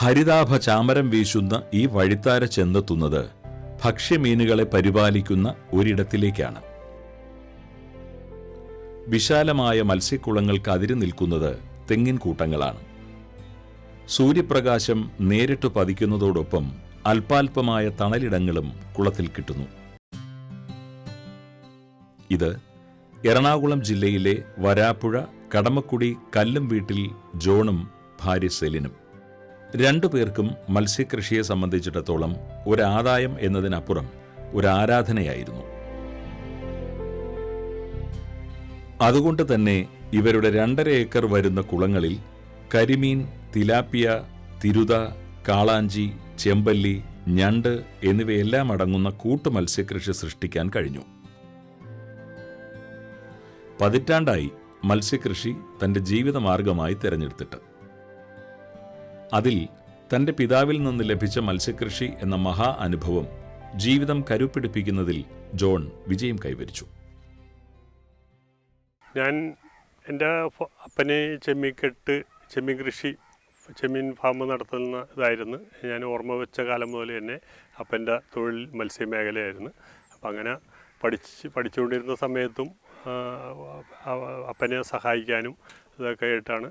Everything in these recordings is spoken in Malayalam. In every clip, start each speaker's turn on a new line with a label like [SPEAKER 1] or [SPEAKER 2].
[SPEAKER 1] ഹരിതാഭ ചാമരം വീശുന്ന ഈ വഴിത്താര ചെന്നെത്തുന്നത് ഭക്ഷ്യമീനുകളെ പരിപാലിക്കുന്ന ഒരിടത്തിലേക്കാണ്. വിശാലമായ മത്സ്യക്കുളങ്ങൾക്ക് അതിര് നിൽക്കുന്നത് തെങ്ങിൻ കൂട്ടങ്ങളാണ്. സൂര്യപ്രകാശം നേരിട്ട് പതിക്കുന്നതോടൊപ്പം അല്പാൽപമായ തണലിടങ്ങളും കുളത്തിൽ കിട്ടുന്നു. ഇത് എറണാകുളം ജില്ലയിലെ വരാപ്പുഴ കടമക്കുടി കല്ലും വീട്ടിൽ ജോണും ഭാര്യ സെലിനും. രണ്ടു പേർക്കും മത്സ്യകൃഷിയെ സംബന്ധിച്ചിടത്തോളം ഒരാദായം എന്നതിനപ്പുറം ഒരു ആരാധനയായിരുന്നു അതുകൊണ്ട് തന്നെ ഇവരുടെ രണ്ടര ഏക്കർ വരുന്ന കുളങ്ങളിൽ കരിമീൻ തിലാപ്പിയ തിരുത കാളാഞ്ചി ചെമ്പല്ലി ഞണ്ട് എന്നിവയെല്ലാം അടങ്ങുന്ന കൂട്ടു മത്സ്യകൃഷി സൃഷ്ടിക്കാൻ കഴിഞ്ഞു. പതിറ്റാണ്ടായി മത്സ്യകൃഷി തന്റെ ജീവിതമാർഗമായി തിരഞ്ഞെടുത്തിട്ട്. അതിൽ തന്റെ പിതാവിൽ നിന്ന് ലഭിച്ച മത്സ്യകൃഷി എന്ന മഹാ അനുഭവം ജീവിതം കരുപ്പിടിപ്പിക്കുന്നതിൽ ജോൺ വിജയം കൈവരിച്ചു.
[SPEAKER 2] ഞാൻ എന്റെ അപ്പനെ ചെമ്മീക്കെട്ട് ചെമ്മീൻ കൃഷി ചെമ്മീൻ ഫാം നടത്തുന്ന ഇതായിരുന്നു. ഞാൻ ഓർമ്മ വെച്ച കാലം മുതൽ തന്നെ അപ്പന്റെ തൊഴിൽ മത്സ്യമേഖലയായിരുന്നു. അപ്പം അങ്ങനെ പഠിച്ച് പഠിച്ചുകൊണ്ടിരുന്ന സമയത്തും അപ്പനെ സഹായിക്കാനും ഇതൊക്കെ ആയിട്ടാണ്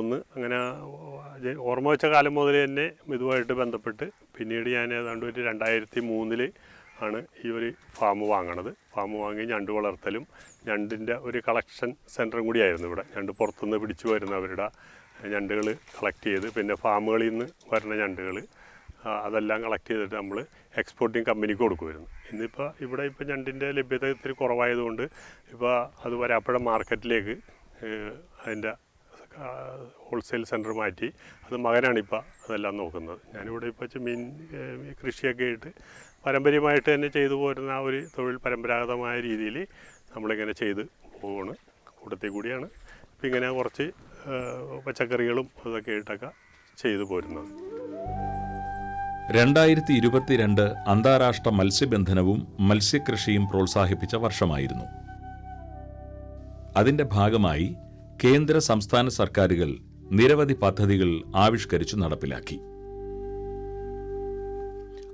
[SPEAKER 2] ഒന്ന്. അങ്ങനെ ഓർമ്മ വെച്ച കാലം മുതൽ തന്നെ ഇതുമായിട്ട് ബന്ധപ്പെട്ട് പിന്നീട് ഞാൻ ഏതാണ്ട് ഒരു രണ്ടായിരത്തി മൂന്നിൽ ആണ് ഈ ഒരു ഫാം വാങ്ങണത്. ഫാം വാങ്ങി ഞണ്ട് വളർത്തലും ഞണ്ടിന്റെ ഒരു കളക്ഷൻ സെന്ററും കൂടിയായിരുന്നു ഇവിടെ. ഞണ്ട് പുറത്തുനിന്ന് പിടിച്ചു വരുന്ന അവരുടെ ഞണ്ടുകൾ കളക്ട് ചെയ്ത് പിന്നെ ഫാമുകളിൽ നിന്ന് വരുന്ന ഞണ്ടുകൾ അതെല്ലാം കളക്ട് ചെയ്തിട്ട് നമ്മൾ എക്സ്പോർട്ടിങ് കമ്പനിക്ക് കൊടുക്കുമായിരുന്നു. ഇന്നിപ്പോൾ ഇവിടെ ഇപ്പോൾ ഞണ്ടിന്റെ ലഭ്യത ഇത്തിരി കുറവായതുകൊണ്ട് ഇപ്പോൾ അത് വരാപ്പുഴ മാർക്കറ്റിലേക്ക് അതിന്റെ ഹോൾസെയിൽ സെന്റർ മാറ്റി. അത് മകനാണിപ്പോൾ അതെല്ലാം നോക്കുന്നത്. ഞാനിവിടെ ഇപ്പോൾ മീൻ കൃഷിയൊക്കെ ആയിട്ട് പാരമ്പര്യമായിട്ട് തന്നെ ചെയ്തു പോരുന്ന ആ ഒരു തൊഴിൽ പരമ്പരാഗതമായ രീതിയിൽ നമ്മളിങ്ങനെ ചെയ്ത് പോവാണ്. കൂട്ടത്തിൽ കൂടിയാണ് ഇപ്പം ഇങ്ങനെ കുറച്ച് പച്ചക്കറികളും അതൊക്കെ ആയിട്ടൊക്കെ ചെയ്തു പോരുന്നത്.
[SPEAKER 1] രണ്ടായിരത്തി ഇരുപത്തിരണ്ട് അന്താരാഷ്ട്ര മത്സ്യബന്ധനവും മത്സ്യകൃഷിയും പ്രോത്സാഹിപ്പിച്ച വർഷമായിരുന്നു. അതിന്റെ ഭാഗമായി കേന്ദ്ര സംസ്ഥാന സർക്കാരുകൾ നിരവധി പദ്ധതികൾ ആവിഷ്കരിച്ചു നടപ്പിലാക്കി.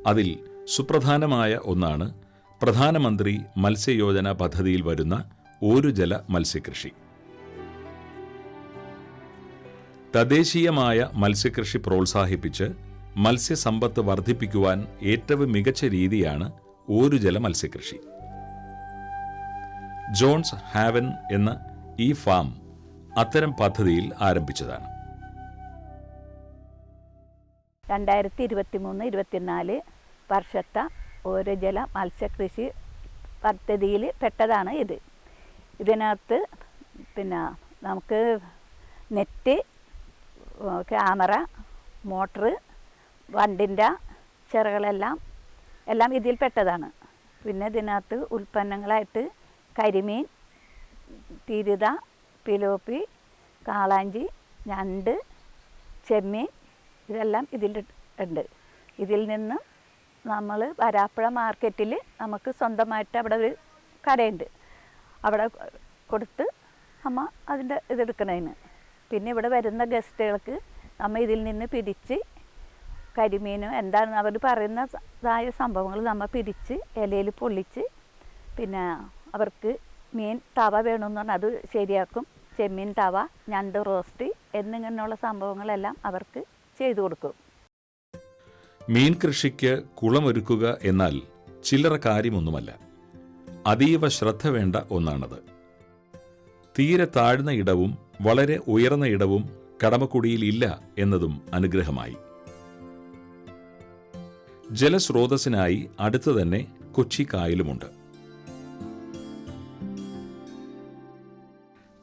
[SPEAKER 1] അതിൽ സുപ്രധാനമായ ഒന്നാണ് പ്രധാനമന്ത്രി മത്സ്യയോജന പദ്ധതിയിൽ വരുന്ന ഒരു ജല മത്സ്യകൃഷി. തദ്ദേശീയമായ മത്സ്യകൃഷി പ്രോത്സാഹിപ്പിച്ച് മത്സ്യസമ്പത്ത് വർദ്ധിപ്പിക്കുവാൻ ഏറ്റവും മികച്ച രീതിയാണ് ഓരുജല മത്സ്യകൃഷി. ജോൺസ് ഹാവൻ എന്ന ഈ ഫാം അത്തരം പദ്ധതിയിൽ ആരംഭിച്ചതാണ്.
[SPEAKER 3] രണ്ടായിരത്തി ഇരുപത്തി മൂന്ന് ഇരുപത്തിനാല് വർഷത്തെ ഓരോ ജല മത്സ്യകൃഷി പദ്ധതിയിൽ പെട്ടതാണ് ഇത്. ഇതിനകത്ത് പിന്നെ നമുക്ക് നെറ്റ് ക്യാമറ മോട്ടറ് വണ്ടിന്റെ ചിറകളെല്ലാം എല്ലാം ഇതിൽ പെട്ടതാണ്. പിന്നെ ഇതിനകത്ത് ഉൽപ്പന്നങ്ങളായിട്ട് കരിമീൻ തിരുത പിലോപ്പി കാളാഞ്ചി ഞണ്ട് ചെമ്മീൻ ഇതെല്ലാം ഇതിൽ ഉണ്ട് ഇതിൽ നിന്ന് നമ്മൾ വരാപ്പുഴ മാർക്കറ്റിൽ നമുക്ക് സ്വന്തമായിട്ട് അവിടെ ഒരു കടയുണ്ട്. അവിടെ കൊടുത്ത് അമ്മ അതിന്റെ ഇതെടുക്കണതിന് പിന്നെ ഇവിടെ വരുന്ന ഗസ്റ്റുകൾക്ക് നമ്മൾ ഇതിൽ നിന്ന് പിടിച്ച് കരിമീനും എന്താണ് അവർ പറയുന്നതായ സംഭവങ്ങൾ നമ്മൾ പിടിച്ച് ഇലയിൽ പൊള്ളിച്ച് പിന്നെ അവർക്ക് മീൻ തവ വേണമെന്ന് പറഞ്ഞാൽ അത് ശരിയാക്കും. ചെമ്മീൻ തവ ഞണ്ട് റോസ്റ്റ് എന്നിങ്ങനെയുള്ള സംഭവങ്ങളെല്ലാം അവർക്ക് ചെയ്തു കൊടുക്കും.
[SPEAKER 1] മീൻ കൃഷിക്ക് കുളമൊരുക്കുക എന്നാൽ ചില്ലറ കാര്യമൊന്നുമല്ല. അതീവ ശ്രദ്ധ വേണ്ട ഒന്നാണത്. തീരെ താഴ്ന്ന ഇടവും വളരെ ഉയർന്ന ഇടവും കടമക്കുടിയിൽ ഇല്ല എന്നതും അനുഗ്രഹമായി. ജലസ്രോതസ്സിനായി അടുത്തു തന്നെ കൊച്ചി കായലുമുണ്ട്.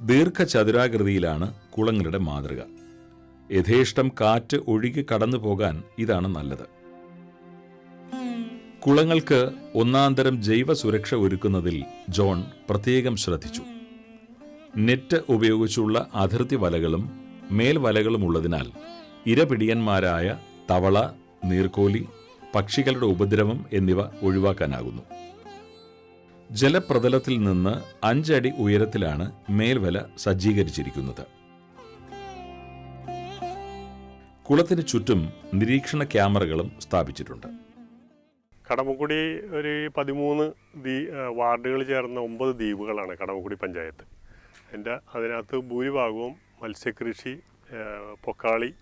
[SPEAKER 1] ദീർഘചതുരാകൃതിയിലാണ് കുളങ്ങളുടെ മാതൃക. യഥേഷ്ടം കാറ്റ് ഒഴുകി കടന്നു പോകാൻ ഇതാണ് നല്ലത്. കുളങ്ങൾക്ക് ഒന്നാന്തരം ജൈവ സുരക്ഷ ഒരുക്കുന്നതിൽ ജോൺ പ്രത്യേകം ശ്രദ്ധിച്ചു. നെറ്റ് ഉപയോഗിച്ചുള്ള അതിർത്തി വലകളും മേൽവലകളും ഉള്ളതിനാൽ ഇരപിടിയന്മാരായ തവള നീർക്കോലി പക്ഷികളുടെ ഉപദ്രവം എന്നിവ ഒഴിവാക്കാനാകുന്നു. ജലപ്രതലത്തിൽ നിന്ന് അഞ്ചടി ഉയരത്തിലാണ് മേൽവല സജ്ജീകരിച്ചിരിക്കുന്നത്. കുളത്തിന് ചുറ്റും നിരീക്ഷണ ക്യാമറകളും സ്ഥാപിച്ചിട്ടുണ്ട്.
[SPEAKER 4] കടമക്കുടി ഒരു പതിമൂന്ന് ദ്വീ വാർഡുകൾ ചേർന്ന ഒമ്പത് ദ്വീപുകളാണ് കടമക്കുടി പഞ്ചായത്ത്. എന്റെ അതിനകത്ത് ഭൂരിഭാഗവും മത്സ്യകൃഷി പൊക്കാളി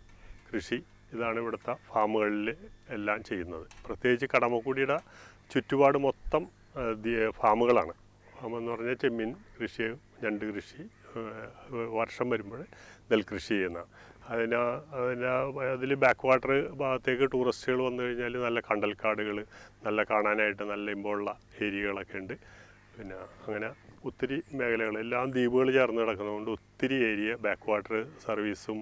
[SPEAKER 4] കൃഷി ഇതാണ് ഇവിടുത്തെ ഫാമുകളിൽ എല്ലാം ചെയ്യുന്നത്. പ്രത്യേകിച്ച് കടമക്കുടിയുടെ ചുറ്റുപാട് മൊത്തം ഫാമുകളാണ്. ഫാം എന്ന് പറഞ്ഞാൽ ചെമ്മീൻ കൃഷി ഞണ്ട് കൃഷി വർഷം വരുമ്പോൾ നെൽകൃഷി ചെയ്യുന്ന. അതിന് അതിന് അതിൽ ബാക്ക് വാട്ടർ ഭാഗത്തേക്ക് ടൂറിസ്റ്റുകൾ വന്നു കഴിഞ്ഞാൽ നല്ല കണ്ടൽക്കാടുകൾ നല്ല കാണാനായിട്ട് നല്ല ഇമ്പമുള്ള ഏരിയകളൊക്കെ ഉണ്ട്. പിന്നെ അങ്ങനെ ഒത്തിരി മേഖലകൾ എല്ലാം ദ്വീപുകൾ ചേർന്ന് കിടക്കുന്നതുകൊണ്ട് ഒത്തിരി ഏരിയ ബാക്ക് വാട്ടർ സർവീസും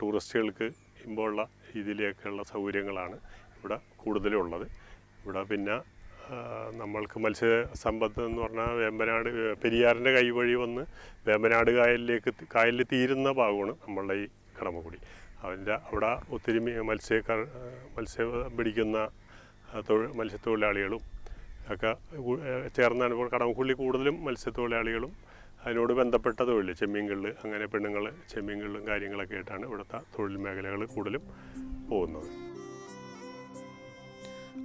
[SPEAKER 4] ടൂറിസ്റ്റുകൾക്ക് ഇമ്പമുള്ള രീതിയിലേക്കുള്ള സൗകര്യങ്ങളാണ് ഇവിടെ കൂടുതലുള്ളത്. ഇവിടെ പിന്നെ നമ്മൾക്ക് മത്സ്യസമ്പത്ത് എന്ന് പറഞ്ഞാൽ വേമ്പനാട് പെരിയാറിന്റെ കൈവഴി വന്ന് വേമ്പനാട് കായലിലേക്ക് കായലിൽ തീരുന്ന ഭാഗമാണ് നമ്മളുടെ ഈ കടമക്കുടി. അതിന്റെ അവിടെ ഒത്തിരി മത്സ്യ മത്സ്യം പിടിക്കുന്ന തൊഴിൽ മത്സ്യത്തൊഴിലാളികളും ഒക്കെ ചേർന്നാണ് ഇപ്പോൾ കടമക്കുള്ളി കൂടുതലും മത്സ്യത്തൊഴിലാളികളും അതിനോട് ബന്ധപ്പെട്ട തൊഴിൽ ചെമ്മീൻകളിൽ അങ്ങനെ പെണ്ണുങ്ങൾ ചെമ്മീൻകളിലും കാര്യങ്ങളൊക്കെ ആയിട്ടാണ് ഇവിടുത്തെ തൊഴിൽ മേഖലകൾ കൂടുതലും പോകുന്നത്.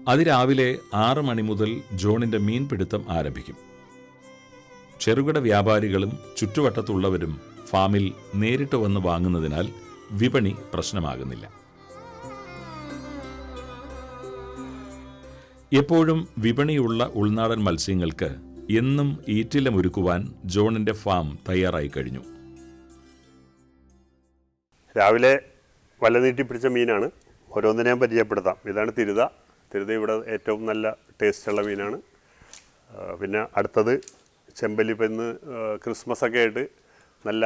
[SPEAKER 1] അതിരാവിലെ ആറ് മണി മുതൽ ജോണിന്റെ മീൻപിടുത്തം ആരംഭിക്കും. ചെറുകിട വ്യാപാരികളും ചുറ്റുവട്ടത്തുള്ളവരും ഫാമിൽ നേരിട്ട് വന്ന് വാങ്ങുന്നതിനാൽ വിപണി പ്രശ്നമാകുന്നില്ല. എപ്പോഴും വിപണിയുള്ള ഉൾനാടൻ മത്സ്യങ്ങൾക്ക് എന്നും ഈറ്റിലമൊരുക്കുവാൻ ജോണിന്റെ ഫാം തയ്യാറായി കഴിഞ്ഞു.
[SPEAKER 4] രാവിലെ വല പിടിച്ച മീനാണ്. ഓരോന്നിനെയും പരിചയപ്പെടുത്താം. ഇതാണ് തിരുത. തിരുത ഇവിടെ ഏറ്റവും നല്ല ടേസ്റ്റുള്ള മീനാണ്. പിന്നെ അടുത്തത് ചെമ്പല്ലി പെന്ന് ക്രിസ്മസ് ഒക്കെ ആയിട്ട് നല്ല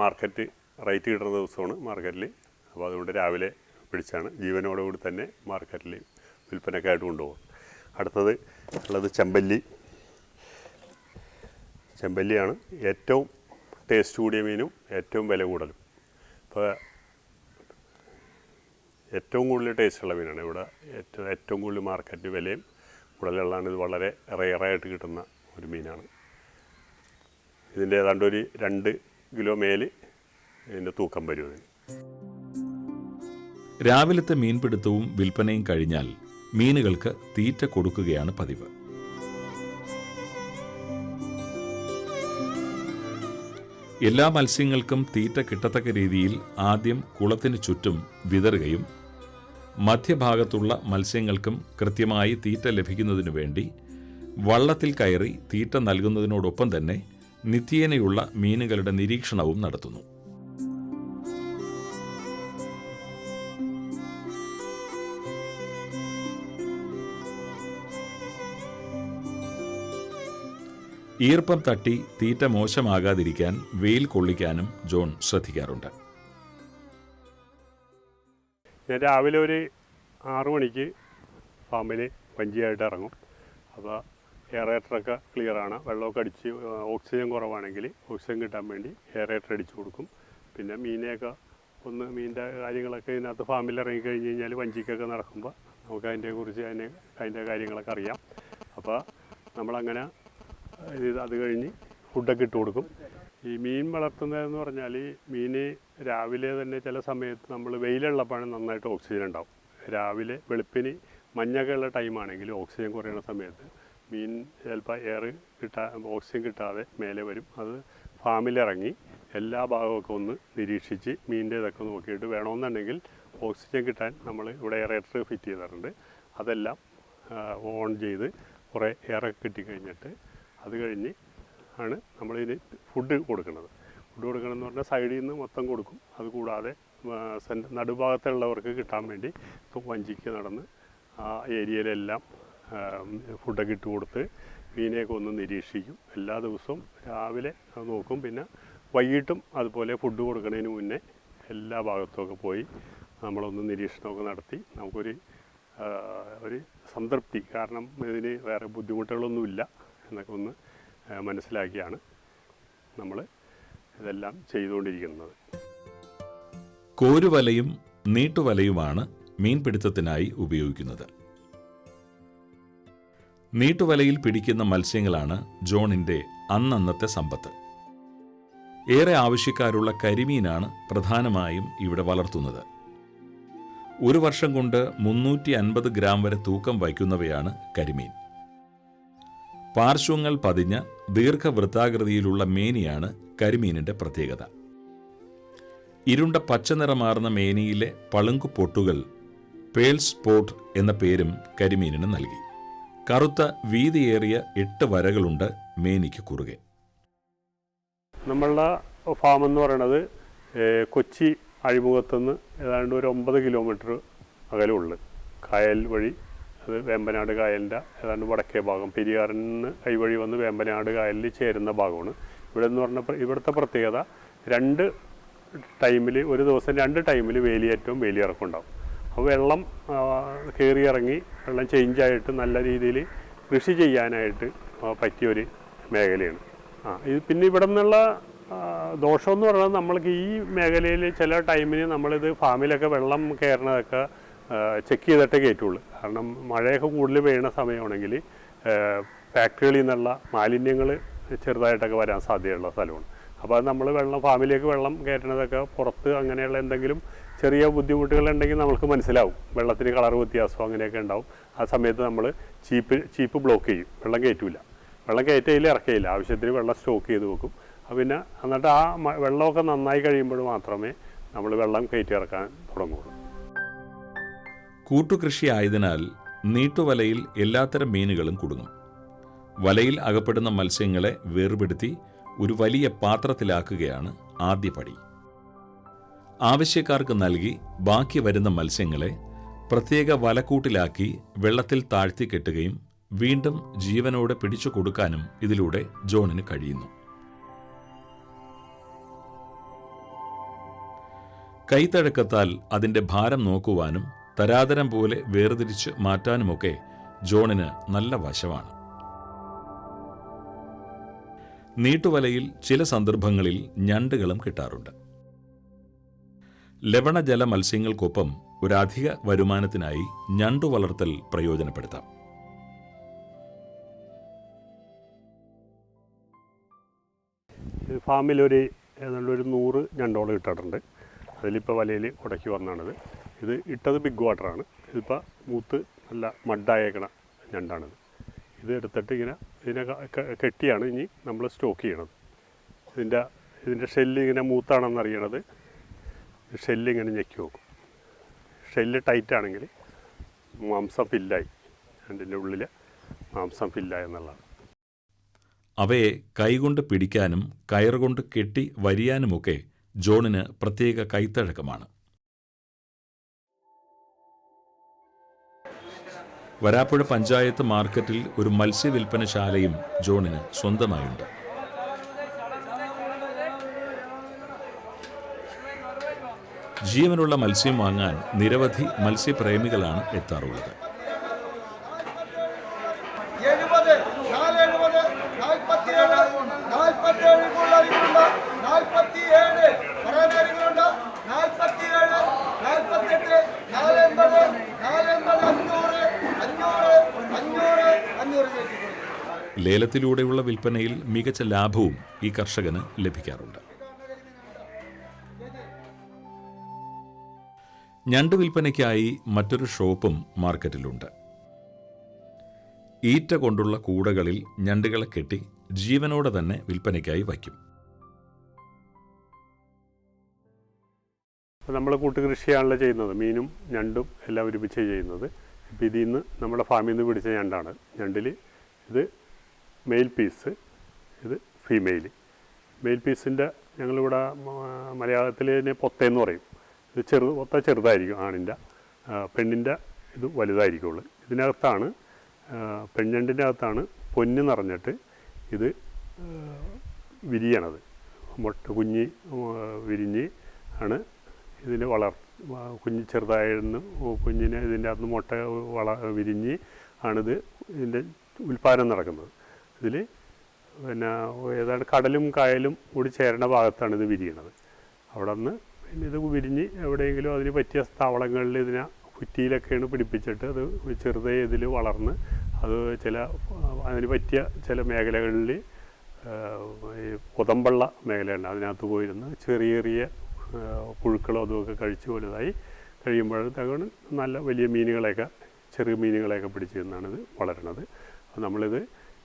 [SPEAKER 4] മാർക്കറ്റ് റേറ്റ് കിട്ടുന്ന ദിവസമാണ് മാർക്കറ്റിൽ അപ്പോൾ അതുകൊണ്ട് രാവിലെ പിടിച്ചാണ്. ജീവനോടുകൂടി തന്നെ മാർക്കറ്റിൽ വിൽപ്പനക്കായിട്ട് കൊണ്ടുപോകും. അടുത്തത് ഉള്ളത് ചെമ്പല്ലി. ചെമ്പല്ലിയാണ് ഏറ്റവും ടേസ്റ്റ് കൂടിയ മീനും ഏറ്റവും വില കൂടുതലും. ഇപ്പോൾ ഏറ്റവും കൂടുതൽ ടേസ്റ്റുള്ള മീനാണ്. ഇവിടെ ഏറ്റവും ഏറ്റവും കൂടുതൽ മാർക്കറ്റ് വിലയും കൂടുതലുള്ളതാണ് ഇത് വളരെ റെയറായിട്ട് കിട്ടുന്ന ഒരു മീനാണ്. ഇതിന്റെ ഏതാണ്ട് ഒരു രണ്ട് കിലോ മേൽ ഇതിന്റെ തൂക്കം വരും ഇതിന്
[SPEAKER 1] രാവിലത്തെ മീൻപിടുത്തവും വിൽപ്പനയും കഴിഞ്ഞാൽ മീനുകൾക്ക് തീറ്റ കൊടുക്കുകയാണ് പതിവ്. എല്ലാ മത്സ്യങ്ങൾക്കും തീറ്റ കിട്ടത്തക്ക രീതിയിൽ ആദ്യം കുളത്തിന് ചുറ്റും വിതറുകയും മധ്യഭാഗത്തുള്ള മത്സ്യങ്ങൾക്കും കൃത്യമായി തീറ്റ ലഭിക്കുന്നതിനു വേണ്ടി വള്ളത്തിൽ കയറി തീറ്റ നൽകുന്നതിനോടൊപ്പം തന്നെ നിത്യേനയുള്ള മീനുകളുടെ നിരീക്ഷണവും നടത്തുന്നു. ഈർപ്പം തട്ടി തീറ്റ മോശമാകാതിരിക്കാൻ വെയിൽ കൊള്ളിക്കാനും ജോൺ ശ്രദ്ധിക്കാറുണ്ട്.
[SPEAKER 4] ഞാൻ രാവിലെ ഒരു ആറു മണിക്ക് ഫാമിൽ വഞ്ചിയായിട്ട് ഇറങ്ങും. അപ്പോൾ എയറേറ്ററൊക്കെ ക്ലിയറാണ് വെള്ളമൊക്കെ അടിച്ച് ഓക്സിജൻ കുറവാണെങ്കിൽ ഓക്സിജൻ കിട്ടാൻ വേണ്ടി എയറേറ്റർ അടിച്ചു കൊടുക്കും. പിന്നെ മീനെയൊക്കെ ഒന്ന് മീനിന്റെ കാര്യങ്ങളൊക്കെ ഇതിനകത്ത് ഫാമിൽ ഇറങ്ങി കഴിഞ്ഞ് കഴിഞ്ഞാൽ വഞ്ചിക്കൊക്കെ നടക്കുമ്പോൾ നമുക്ക് അതിന്റെ കുറിച്ച് അതിനെ അതിന്റെ കാര്യങ്ങളൊക്കെ അറിയാം. അപ്പോൾ നമ്മളങ്ങനെ അത് കഴിഞ്ഞ് ഫുഡൊക്കെ ഇട്ട് കൊടുക്കും. ഈ മീൻ വളർത്തുന്നതെന്ന് പറഞ്ഞാൽ മീൻ രാവിലെ തന്നെ ചില സമയത്ത് നമ്മൾ വെയിലുള്ളപ്പോഴാണ് നന്നായിട്ട് ഓക്സിജൻ ഉണ്ടാവും. രാവിലെ വെളുപ്പിന് മഞ്ഞൊക്കെ ഉള്ള ടൈമാണെങ്കിൽ ഓക്സിജൻ കുറയുന്ന സമയത്ത് മീൻ ചിലപ്പോൾ എയർ കിട്ടാ ഓക്സിജൻ കിട്ടാതെ മേലെ വരും. അത് ഫാമിലിറങ്ങി എല്ലാ ഭാഗമൊക്കെ ഒന്ന് നിരീക്ഷിച്ച് മീനിന്റെ ഇതൊക്കെ നോക്കിയിട്ട് വേണമെന്നുണ്ടെങ്കിൽ ഓക്സിജൻ കിട്ടാൻ നമ്മൾ ഇവിടെ എയറേറ്റർ ഫിറ്റ് ചെയ്തിട്ടുണ്ട്. അതെല്ലാം ഓൺ ചെയ്ത് കുറേ എയറൊക്കെ കിട്ടിക്കഴിഞ്ഞിട്ട് അത് കഴിഞ്ഞ് ആണ് നമ്മളിതിന് ഫുഡ് കൊടുക്കുന്നത്. ഫുഡ് കൊടുക്കണമെന്ന് പറഞ്ഞാൽ സൈഡിൽ നിന്ന് മൊത്തം കൊടുക്കും. അത് കൂടാതെ ആ, നടുഭാഗത്തുള്ളവർക്ക് കിട്ടാൻ വേണ്ടി വഞ്ചിക്ക് നടന്ന് ആ ഏരിയയിലെല്ലാം ഫുഡൊക്കെ ഇട്ട് കൊടുത്ത് മീനെയൊക്കെ ഒന്ന് നിരീക്ഷിക്കും. എല്ലാ ദിവസവും രാവിലെ നോക്കും. പിന്നെ വൈകിട്ടും അതുപോലെ ഫുഡ് കൊടുക്കുന്നതിന് മുന്നേ എല്ലാ ഭാഗത്തുമൊക്കെ പോയി നമ്മളൊന്ന് നിരീക്ഷണമൊക്കെ നടത്തി. നമുക്കൊരു ഒരു സംതൃപ്തി. കാരണം ഇതിന് വേറെ ബുദ്ധിമുട്ടുകളൊന്നുമില്ല എന്നൊക്കെ ഒന്ന് മനസ്സിലാക്കിയാണ് നമ്മൾ ഇതെല്ലാം ചെയ്തുകൊണ്ടിരിക്കുന്നത്.
[SPEAKER 1] കോരുവലയും നീട്ടുവലയുമാണ് മീൻപിടുത്തത്തിനായി ഉപയോഗിക്കുന്നത്. നീട്ടുവലയിൽ പിടിക്കുന്ന മത്സ്യങ്ങളാണ് ജോണിന്റെ അന്നന്നത്തെ സമ്പത്ത്. ഏറെ ആവശ്യക്കാരുള്ള കരിമീനാണ് പ്രധാനമായും ഇവിടെ വളർത്തുന്നത്. ഒരു വർഷം കൊണ്ട് മുന്നൂറ്റി അൻപത് ഗ്രാം വരെ തൂക്കം വയ്ക്കുന്നവയാണ് കരിമീൻ. പാർശ്വങ്ങൾ പതിഞ്ഞ ദീർഘവൃത്താകൃതിയിലുള്ള മേനിയാണ് കരിമീനിന്റെ പ്രത്യേകത. ഇരുണ്ട പച്ച നിറമാർന്ന മേനിയിലെ പളുങ്കു പൊട്ടുകൾ പേൾ സ്പോട്ട് എന്ന പേരും കരിമീനിന് നൽകി. കറുത്ത വീതിയേറിയ എട്ട് വരകളുണ്ട് മേനിക്ക് കുറുകെ.
[SPEAKER 4] നമ്മളുടെ ഫാം എന്ന് പറയുന്നത് കൊച്ചി അഴിമുഖത്തുനിന്ന് ഏതാണ്ട് ഒരു ഒമ്പത് കിലോമീറ്റർ അകലമുള്ളു കായൽ വഴി അത് വേമ്പനാട് കായലിന്റെ ഏതാണ്ട് വടക്കേ ഭാഗം. പെരിയാറിൽ നിന്ന് കൈവഴി വന്ന് വേമ്പനാട് കായലിൽ ചേരുന്ന ഭാഗമാണ്. ഇവിടെ എന്ന് പറഞ്ഞ ഇവിടുത്തെ പ്രത്യേകത രണ്ട് ടൈമിൽ ഒരു ദിവസം രണ്ട് ടൈമിൽ വേലിയേറ്റവും വേലിയിറക്കം ഉണ്ടാവും അപ്പോൾ വെള്ളം കയറി ഇറങ്ങി വെള്ളം ചേഞ്ചായിട്ട് നല്ല രീതിയിൽ കൃഷി ചെയ്യാനായിട്ട് പറ്റിയൊരു മേഖലയാണ്. ആ ഇത് പിന്നെ ഇവിടെ നിന്നുള്ള ദോഷമെന്ന് പറഞ്ഞാൽ നമ്മൾക്ക് ഈ മേഖലയിൽ ചില ടൈമിന് നമ്മളിത് ഫാമിലൊക്കെ വെള്ളം കയറണതൊക്കെ ചെക്ക് ചെയ്തിട്ടേ കയറ്റുള്ളൂ. കാരണം മഴയൊക്കെ കൂടുതൽ പെയ്യുന്ന സമയമാണെങ്കിൽ ഫാക്ടറികളിൽ നിന്നുള്ള മാലിന്യങ്ങൾ ചെറുതായിട്ടൊക്കെ വരാൻ സാധ്യതയുള്ള സ്ഥലമാണ്. അപ്പോൾ അത് നമ്മൾ വെള്ളം ഫാമിലേക്ക് വെള്ളം കയറ്റണതൊക്കെ പുറത്ത് അങ്ങനെയുള്ള എന്തെങ്കിലും ചെറിയ ബുദ്ധിമുട്ടുകളുണ്ടെങ്കിൽ നമുക്ക് മനസ്സിലാവും. വെള്ളത്തിന് കളർ വ്യത്യാസം അങ്ങനെയൊക്കെ ഉണ്ടാവും. ആ സമയത്ത് നമ്മൾ ചീപ്പ് ചീപ്പ് ബ്ലോക്ക് ചെയ്യും. വെള്ളം കയറ്റൂല. വെള്ളം കയറ്റയില്ല ഇറക്കയില്ല. ആവശ്യത്തിന് വെള്ളം സ്റ്റോക്ക് ചെയ്ത് വെക്കും. പിന്നെ എന്നിട്ട് ആ വെള്ളമൊക്കെ നന്നായി കഴിയുമ്പോൾ മാത്രമേ നമ്മൾ വെള്ളം കയറ്റി ഇറക്കാൻ തുടങ്ങുള്ളൂ
[SPEAKER 1] കൂട്ടുകൃഷി ആയതിനാൽ നീട്ടുവലയിൽ എല്ലാത്തരം മീനുകളും കുടുങ്ങും. വലയിൽ അകപ്പെടുന്ന മത്സ്യങ്ങളെ വേർപെടുത്തി ഒരു വലിയ പാത്രത്തിലാക്കുകയാണ് ആദ്യ പടി. ആവശ്യക്കാർക്ക് നൽകി ബാക്കി വരുന്ന മത്സ്യങ്ങളെ പ്രത്യേക വലക്കൂട്ടിലാക്കി വെള്ളത്തിൽ താഴ്ത്തി കെട്ടുകയും വീണ്ടും ജീവനോടെ പിടിച്ചു കൊടുക്കാനും ഇതിലൂടെ ജോണിന് കഴിയുന്നു. കൈത്തഴക്കത്താൽ അതിന്റെ ഭാരം നോക്കുവാനും തരാതരം പോലെ വേർതിരിച്ച് മാറ്റാനുമൊക്കെ ജോണിന് നല്ല വശമാണ്. നീട്ടുവലയിൽ ചില സന്ദർഭങ്ങളിൽ ഞണ്ടുകളും കിട്ടാറുണ്ട്. ലവണജല മത്സ്യങ്ങൾക്കൊപ്പം ഒരധിക വരുമാനത്തിനായി ഞണ്ടു വളർത്തൽ പ്രയോജനപ്പെടുത്താം.
[SPEAKER 4] ഫാമിലൊരു ഏതാണ്ട് ഒരു നൂറ് ഞണ്ടോളം ഇട്ടിട്ടുണ്ട്. അതിലിപ്പോൾ വലയിൽ ഉടക്കി വന്നാണിത്. ഇത് ഇട്ടത് ബിഗ് വാട്ടറാണ് ഇതിപ്പോൾ മൂത്ത് നല്ല മഡായേക്കണ ഞണ്ടാണിത്. ഇത് എടുത്തിട്ട് ഇങ്ങനെ ഇതിനെ കെട്ടിയാണ് ഇനി നമ്മൾ സ്റ്റോക്ക് ചെയ്യണത്. ഇതിന്റെ ഇതിന്റെ ഷെല്ല് ഇങ്ങനെ മൂത്താണെന്ന് അറിയണത്. ഷെല്ല് ഇങ്ങനെ ഞെക്കി നോക്കും ഷെല്ല് ടൈറ്റ് ആണെങ്കിൽ മാംസം ഫില്ലായി അതിന്റെ ഉള്ളിൽ മാംസം ഫില്ലായി എന്നുള്ളതാണ്.
[SPEAKER 1] അവയെ കൈകൊണ്ട് പിടിക്കാനും കയറുകൊണ്ട് കെട്ടി വരിയാനുമൊക്കെ ജോണിന് പ്രത്യേക കൈത്തഴക്കമാണ്. വരാപ്പുഴ പഞ്ചായത്ത് മാർക്കറ്റിൽ ഒരു മത്സ്യവില്പനശാലയും ജോണിന് സ്വന്തമായുണ്ട്. ജീവനുള്ള മത്സ്യം വാങ്ങാൻ നിരവധി മത്സ്യപ്രേമികളാണ് എത്താറുള്ളത്. ലേലത്തിലൂടെയുള്ള വിൽപ്പനയിൽ മികച്ച ലാഭവും ഈ കർഷകന് ലഭിക്കാറുണ്ട്. ഞണ്ട് വിൽപ്പനയ്ക്കായി മറ്റൊരു ഷോപ്പും മാർക്കറ്റിലുണ്ട്. ഈറ്റ കൊണ്ടുള്ള കൂടകളിൽ ഞണ്ടുകളെ കെട്ടി ജീവനോടെ തന്നെ വിൽപ്പനയ്ക്കായി വയ്ക്കും.
[SPEAKER 4] നമ്മൾ കൂട്ടുകൃഷിയാണല്ലോ ചെയ്യുന്നത്. മീനും ഞണ്ടും എല്ലാം ഒരുമിച്ച് ചെയ്യുന്നത്. ഇപ്പം ഇതിൽ നിന്ന് നമ്മുടെ ഫാമിൽ നിന്ന് പിടിച്ച ഞണ്ടാണ്. ഞണ്ടിൽ ഇത് മെയിൽ പീസ് ഇത് ഫീമെയിൽ മെയിൽ പീസിന്റെ ഞങ്ങളിവിടെ മ- മലയാളത്തിൽ തന്നെ പൊത്തയെന്ന് പറയും. ഇത് ചെറു പൊത്ത ചെറുതായിരിക്കും ആണിന്റെ പെണ്ണിന്റെ ഇത് വലുതായിരിക്കുള്ളൂ. ഇതിനകത്താണ് പെൺഞണ്ടിന്റെ അകത്താണ് പൊന്ന് നിറഞ്ഞിട്ട് ഇത് വിരിയണത്. മുട്ട കുഞ്ഞി വിരിഞ്ഞ് ആണ് ഇതിന് വളർ കുഞ്ഞ് ചെറുതായിരുന്നു കുഞ്ഞിനെ ഇതിന്റെ അകത്ത് മുട്ട വള വിരിഞ്ഞ് ആണിത് ഇതിന്റെ ഉൽപ്പാദനം നടക്കുന്നത്. ഇതിൽ പിന്നെ ഏതാണ്ട് കടലും കായലും കൂടി ചേരുന്ന ഭാഗത്താണ് ഇത് വിരിയണത്. അവിടെ നിന്ന് പിന്നെ ഇത് വിരിഞ്ഞ് എവിടെയെങ്കിലും അതിന് പറ്റിയ സ്ഥാവളങ്ങളിൽ ഇതിനെ കുറ്റിയിലൊക്കെയാണ് പിടിപ്പിച്ചിട്ട് അത് ചെറുതേ ഇതിൽ വളർന്ന് അത് ചില അതിന് പറ്റിയ ചില മേഖലകളിൽ ഈ പുതമ്പള്ള മേഖലയുണ്ട്. അതിനകത്ത് പോയിരുന്ന് ചെറിയ ചെറിയ പുഴുക്കളോ അതുമൊക്കെ കഴിച്ച് വലുതായി കഴിയുമ്പോഴത്തേക്കാണ് നല്ല വലിയ മീനുകളെയൊക്കെ ചെറിയ മീനുകളെയൊക്കെ പിടിച്ച് ഇത് വളരണത്. നമ്മളിത്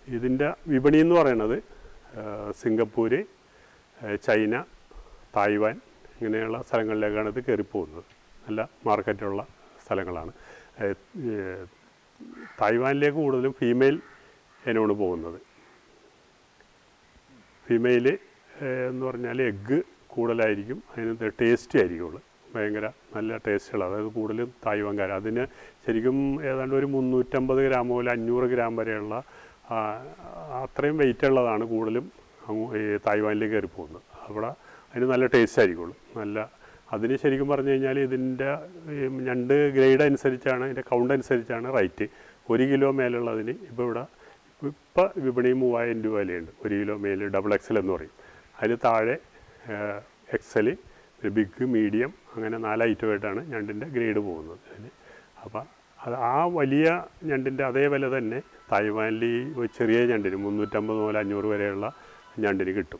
[SPEAKER 4] ഇതിന്റെ വിപണി എന്ന് പറയുന്നത് സിംഗപ്പൂർ ചൈന തായ്വാൻ ഇങ്ങനെയുള്ള സ്ഥലങ്ങളിലേക്കാണ് ഇത് കയറിപ്പോകുന്നത്. നല്ല മാർക്കറ്റുള്ള സ്ഥലങ്ങളാണ്. തായ്വാനിലേക്ക് കൂടുതലും ഫീമെയിൽ ഇനമാണ് പോകുന്നത്. ഫീമെയിൽ എന്ന് പറഞ്ഞാൽ എഗ്ഗ് കൂടുതലായിരിക്കും അതിന് ടേസ്റ്റി ആയിരിക്കുള്ളൂ. ഭയങ്കര നല്ല ടേസ്റ്റുകൾ അതായത് കൂടുതലും തായ്വാൻകാർ അതിന് ശരിക്കും ഏതാണ്ട് ഒരു മുന്നൂറ്റമ്പത് ഗ്രാം മുതൽ അഞ്ഞൂറ് ഗ്രാം വരെയുള്ള അത്രയും വെയിറ്റ് ഉള്ളതാണ് കൂടുതലും അങ്ങ് ഈ തായ്വാനിലേക്ക് കയറി പോകുന്നത് അവിടെ അതിന് നല്ല ടേസ്റ്റ് ആയിരിക്കുള്ളൂ. നല്ല അതിന് ശരിക്കും പറഞ്ഞു കഴിഞ്ഞാൽ ഇതിന്റെ രണ്ട് ഗ്രേഡ് അനുസരിച്ചാണ് ഇതിന്റെ കൗണ്ട് അനുസരിച്ചാണ് റേറ്റ് ഒരു കിലോ മേലുള്ളതിന് ഇപ്പോൾ ഇവിടെ ഇപ്പോൾ വിപണി മൂവായിരം രൂപ വിലയുണ്ട്. ഒരു കിലോ മേൽ ഡബിൾ എക്സൽ എന്ന് പറയും. അതിന് താഴെ എക്സൽ ബിഗ് മീഡിയം അങ്ങനെ നാല് ഐറ്റമായിട്ടാണ് ഞണ്ടിന്റെ ഗ്രേഡ് പോകുന്നത്. അതിന് അപ്പോൾ അത് ആ വലിയ ഞണ്ടിന്റെ അതേ വില തന്നെ തായ്വാനിൽ ഒരു ചെറിയ ഞണ്ടിന് മുന്നൂറ്റമ്പത് മുതൽ അഞ്ഞൂറ് വരെയുള്ള ഞണ്ടിന് കിട്ടും.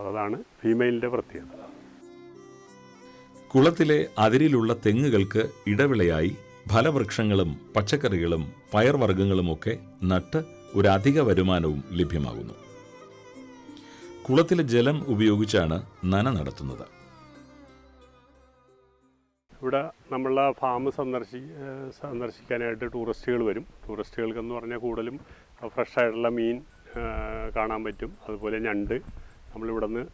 [SPEAKER 4] അതാണ് ഫീമെയിലിന്റെ പ്രത്യേകത.
[SPEAKER 1] കുളത്തിലെ അതിരിലുള്ള തെങ്ങുകൾക്ക് ഇടവിളയായി ഫലവൃക്ഷങ്ങളും പച്ചക്കറികളും പയർവർഗങ്ങളുമൊക്കെ നട്ട് ഒരു അധിക വരുമാനവും ലഭ്യമാകുന്നു. കുളത്തിലെ ജലം ഉപയോഗിച്ചാണ് നന നടത്തുന്നത്.
[SPEAKER 4] ഇവിടെ നമ്മളെ ഫാം സന്ദർശി സന്ദർശിക്കാനായിട്ട് ടൂറിസ്റ്റുകൾ വരും. ടൂറിസ്റ്റുകൾക്കെന്ന് പറഞ്ഞാൽ കൂടുതലും ഫ്രഷ് ആയിട്ടുള്ള മീൻ കാണാൻ പറ്റും. അതുപോലെ ഞണ്ട് നമ്മളിവിടെ നിന്ന്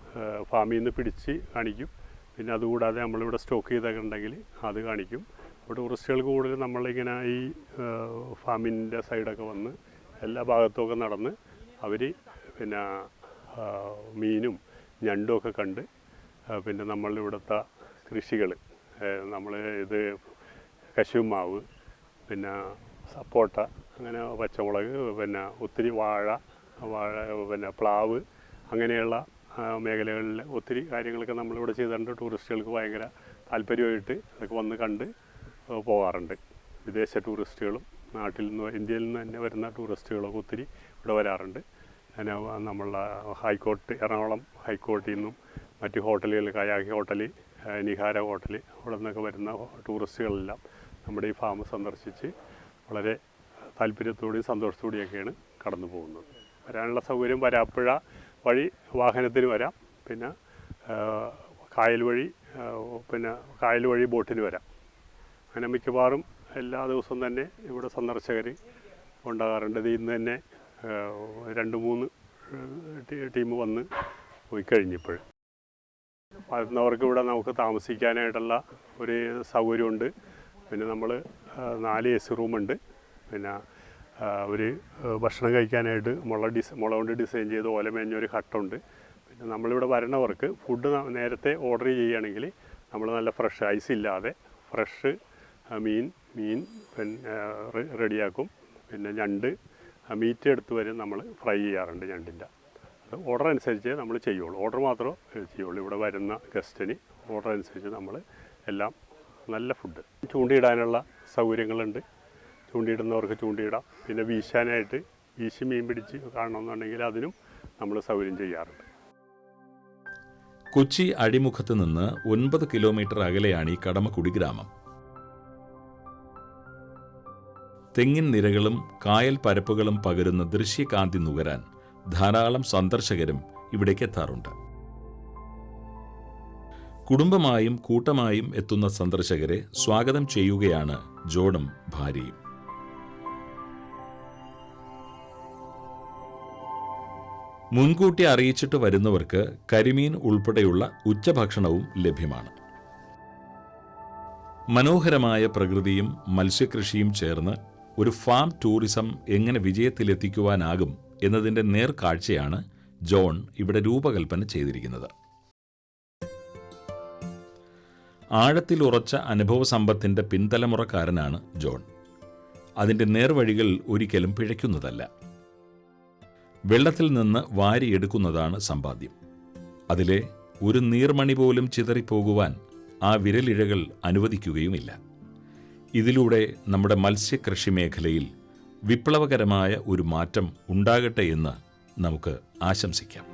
[SPEAKER 4] ഫാമിൽ നിന്ന് പിടിച്ച് കാണിക്കും. പിന്നെ അതുകൂടാതെ നമ്മളിവിടെ സ്റ്റോക്ക് ചെയ്തൊക്കെ ഉണ്ടെങ്കിൽ അത് കാണിക്കും. അപ്പോൾ ടൂറിസ്റ്റുകൾക്ക് കൂടുതലും നമ്മളിങ്ങനെ ഈ ഫാമിന്റെ സൈഡൊക്കെ വന്ന് എല്ലാ ഭാഗത്തുമൊക്കെ നടന്ന് അവർ പിന്നെ മീനും ഞണ്ടും ഒക്കെ കണ്ട് പിന്നെ നമ്മളിവിടുത്തെ കൃഷികൾ നമ്മൾ ഇത് കശുമാവ് പിന്നെ സപ്പോട്ട അങ്ങനെ പച്ചമുളക് പിന്നെ ഒത്തിരി വാഴ വാഴ പിന്നെ പ്ലാവ് അങ്ങനെയുള്ള മേഖലകളിൽ ഒത്തിരി കാര്യങ്ങളൊക്കെ നമ്മളിവിടെ ചെയ്തിട്ടുണ്ട്. ടൂറിസ്റ്റുകൾക്ക് ഭയങ്കര താല്പര്യമായിട്ട് അതൊക്കെ വന്ന് കണ്ട് പോകാറുണ്ട്. വിദേശ ടൂറിസ്റ്റുകളും നാട്ടിൽ നിന്ന് ഇന്ത്യയിൽ നിന്ന് തന്നെ വരുന്ന ടൂറിസ്റ്റുകളൊക്കെ ഒത്തിരി ഇവിടെ വരാറുണ്ട്. പിന്നെ നമ്മളെ ഹൈക്കോർട്ട് എറണാകുളം ഹൈക്കോർട്ടിൽ നിന്നും മറ്റ് ഹോട്ടലുകൾ കയാഹി ഹോട്ടൽ നിഹാര ഹോട്ടൽ അവിടെ നിന്നൊക്കെ വരുന്ന ടൂറിസ്റ്റുകളെല്ലാം നമ്മുടെ ഈ ഫാം സന്ദർശിച്ച് വളരെ താല്പര്യത്തോടെയും സന്തോഷത്തോടെയൊക്കെയാണ് കടന്നു പോകുന്നത്. വരാനുള്ള സൗകര്യം വരാപ്പുഴ വഴി വാഹനത്തിന് വരാം. പിന്നെ കായൽ വഴി പിന്നെ കായൽ വഴി ബോട്ടിന് വരാം. അങ്ങനെ മിക്കവാറും എല്ലാ ദിവസവും തന്നെ ഇവിടെ സന്ദർശകർ ഉണ്ടാകാറുണ്ട്. ഇത് ഇന്ന് തന്നെ രണ്ട് മൂന്ന് ടീം വന്ന് പോയി കഴിഞ്ഞപ്പോൾ. വരുന്നവർക്ക് ഇവിടെ നമുക്ക് താമസിക്കാനായിട്ടുള്ള ഒരു സൗകര്യമുണ്ട്. പിന്നെ നമ്മൾ നാല് എ സി റൂമുണ്ട്. പിന്നെ ഒരു ഭക്ഷണം കഴിക്കാനായിട്ട് മുള ഡിസ് മുള കൊണ്ട് ഡിസൈൻ ചെയ്ത് ഓല മേഞ്ഞൊരു ഹട്ടുണ്ട്. പിന്നെ നമ്മളിവിടെ വരണവർക്ക് ഫുഡ് നേരത്തെ ഓർഡർ ചെയ്യുകയാണെങ്കിൽ നമ്മൾ നല്ല ഫ്രഷ് ഐസ് ഇല്ലാതെ ഫ്രഷ് മീൻ മീൻ പിന്നെ റെഡിയാക്കും. പിന്നെ ഞണ്ട് മീറ്റ് എടുത്ത് വരും നമ്മൾ ഫ്രൈ ചെയ്യാറുണ്ട് ഞണ്ടിന്റെ. അത് ഓർഡർ അനുസരിച്ച് നമ്മൾ ചെയ്യുള്ളൂ. ഓർഡർ മാത്രമേ ചെയ്യുള്ളൂ. ഇവിടെ വരുന്ന ഗസ്റ്റിന് ഓർഡർ അനുസരിച്ച് നമ്മൾ എല്ലാം നല്ല ഫുഡ് ചൂണ്ടിയിടാനുള്ള സൗകര്യങ്ങളുണ്ട്. ചൂണ്ടിയിടുന്നവർക്ക് ചൂണ്ടിയിടാം. പിന്നെ വീശാനായിട്ട് വീശി മീൻ പിടിച്ച് കാണണമെന്നുണ്ടെങ്കിൽ അതിനും നമ്മൾ സൗകര്യം ചെയ്യാറുണ്ട്.
[SPEAKER 1] കൊച്ചി അഴിമുഖത്ത് നിന്ന് ഒൻപത് കിലോമീറ്റർ അകലെയാണ് ഈ കടമക്കുടി ഗ്രാമം. തെങ്ങിൻ നിരകളും കായൽ പരപ്പുകളും പകരുന്ന ദൃശ്യകാന്തി നുകരാൻ ധാരാളം സന്ദർശകരും ഇവിടേക്ക് എത്താറുണ്ട് കുടുംബമായും കൂട്ടമായും എത്തുന്ന സന്ദർശകരെ സ്വാഗതം ചെയ്യുകയാണ് ജോണും ഭാര്യയും. മുൻകൂട്ടി അറിയിച്ചിട്ട് വരുന്നവർക്ക് കരിമീൻ ഉൾപ്പെടെയുള്ള ഉച്ചഭക്ഷണവും ലഭ്യമാണ്. മനോഹരമായ പ്രകൃതിയും മത്സ്യകൃഷിയും ചേർന്ന് ഒരു ഫാം ടൂറിസം എങ്ങനെ വിജയത്തിലെത്തിക്കുവാനാകും എന്നതിന്റെ നേർക്കാഴ്ചയാണ് ജോൺ ഇവിടെ രൂപകൽപ്പന ചെയ്തിരിക്കുന്നത്. ആഴത്തിൽ ഉറച്ച അനുഭവസമ്പത്തിന്റെ പിൻതലമുറക്കാരനാണ് ജോൺ. അതിന്റെ നേർവഴികൾ ഒരിക്കലും പിഴയ്ക്കുന്നതല്ല. വെള്ളത്തിൽ നിന്ന് വാരിയെടുക്കുന്നതാണ് സമ്പാദ്യം. അതിലെ ഒരു നീർമണി പോലും ചിതറിപ്പോകുവാൻ ആ വിരലിഴകൾ അനുവദിക്കുകയുമില്ല. ഇതിലൂടെ നമ്മുടെ മത്സ്യകൃഷി മേഖലയിൽ വിപ്ലവകരമായ ഒരു മാറ്റം ഉണ്ടാകട്ടെ എന്ന് നമുക്ക് ആശംസിക്കാം.